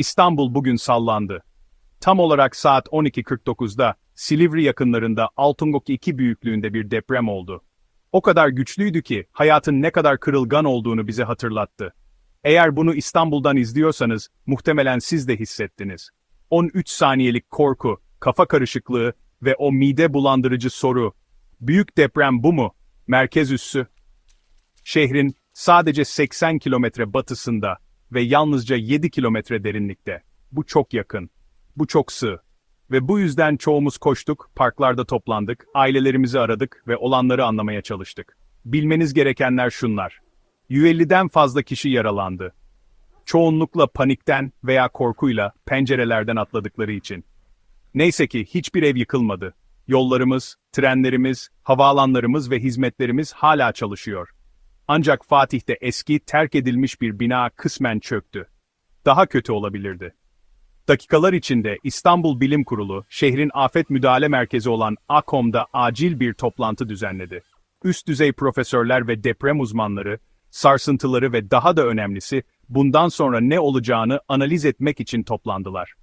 İstanbul bugün sallandı. Tam olarak saat 12.49'da Silivri yakınlarında Altungok 2 büyüklüğünde bir deprem oldu. O kadar güçlüydü ki hayatın ne kadar kırılgan olduğunu bize hatırlattı. Eğer bunu İstanbul'dan izliyorsanız muhtemelen siz de hissettiniz. 13 saniyelik korku, kafa karışıklığı ve o mide bulandırıcı soru. Büyük deprem bu mu? Merkez üssü. Şehrin sadece 80 kilometre batısında ve yalnızca 7 kilometre derinlikte. Bu çok yakın. Bu çok sığ. Ve bu yüzden çoğumuz koştuk, parklarda toplandık, ailelerimizi aradık ve olanları anlamaya çalıştık. Bilmeniz gerekenler şunlar. 150'den fazla kişi yaralandı. Çoğunlukla panikten veya korkuyla pencerelerden atladıkları için. Neyse ki hiçbir ev yıkılmadı. Yollarımız, trenlerimiz, havaalanlarımız ve hizmetlerimiz hala çalışıyor. Ancak Fatih'te eski, terk edilmiş bir bina kısmen çöktü. Daha kötü olabilirdi. Dakikalar içinde İstanbul Bilim Kurulu, şehrin afet müdahale merkezi olan AKOM'da acil bir toplantı düzenledi. Üst düzey profesörler ve deprem uzmanları, sarsıntıları ve daha da önemlisi, bundan sonra ne olacağını analiz etmek için toplandılar.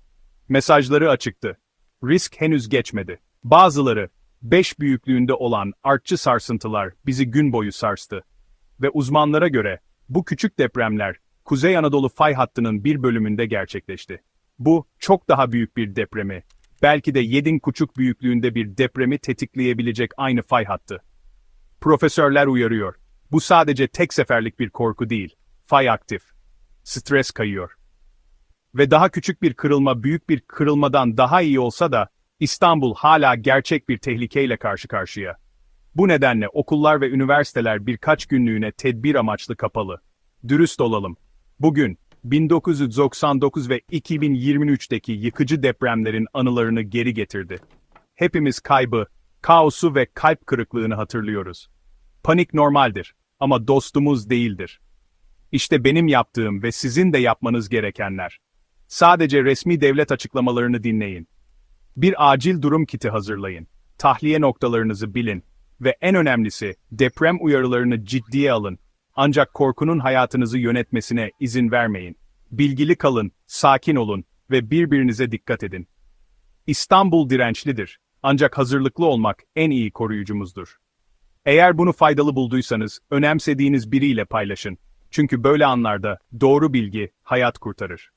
Mesajları açıktı. Risk henüz geçmedi. Bazıları, 5 büyüklüğünde olan artçı sarsıntılar bizi gün boyu sarstı. Ve uzmanlara göre, bu küçük depremler, Kuzey Anadolu fay hattının bir bölümünde gerçekleşti. Bu, çok daha büyük bir depremi, belki de Yedin Kuçuk büyüklüğünde bir depremi tetikleyebilecek aynı fay hattı. Profesörler uyarıyor. Bu sadece tek seferlik bir korku değil. Fay aktif. Stres kayıyor. Ve daha küçük bir kırılma büyük bir kırılmadan daha iyi olsa da, İstanbul hala gerçek bir tehlikeyle karşı karşıya. Bu nedenle okullar ve üniversiteler birkaç günlüğüne tedbir amaçlı kapalı. Dürüst olalım. Bugün, 1999 ve 2023'teki yıkıcı depremlerin anılarını geri getirdi. Hepimiz kaybı, kaosu ve kalp kırıklığını hatırlıyoruz. Panik normaldir ama dostumuz değildir. İşte benim yaptığım ve sizin de yapmanız gerekenler. Sadece resmi devlet açıklamalarını dinleyin. Bir acil durum kiti hazırlayın. Tahliye noktalarınızı bilin ve en önemlisi deprem uyarılarını ciddiye alın. Ancak korkunun hayatınızı yönetmesine izin vermeyin. Bilgili kalın, sakin olun ve birbirinize dikkat edin. İstanbul dirençlidir. Ancak hazırlıklı olmak en iyi koruyucumuzdur. Eğer bunu faydalı bulduysanız, önemsediğiniz biriyle paylaşın. Çünkü böyle anlarda doğru bilgi hayat kurtarır.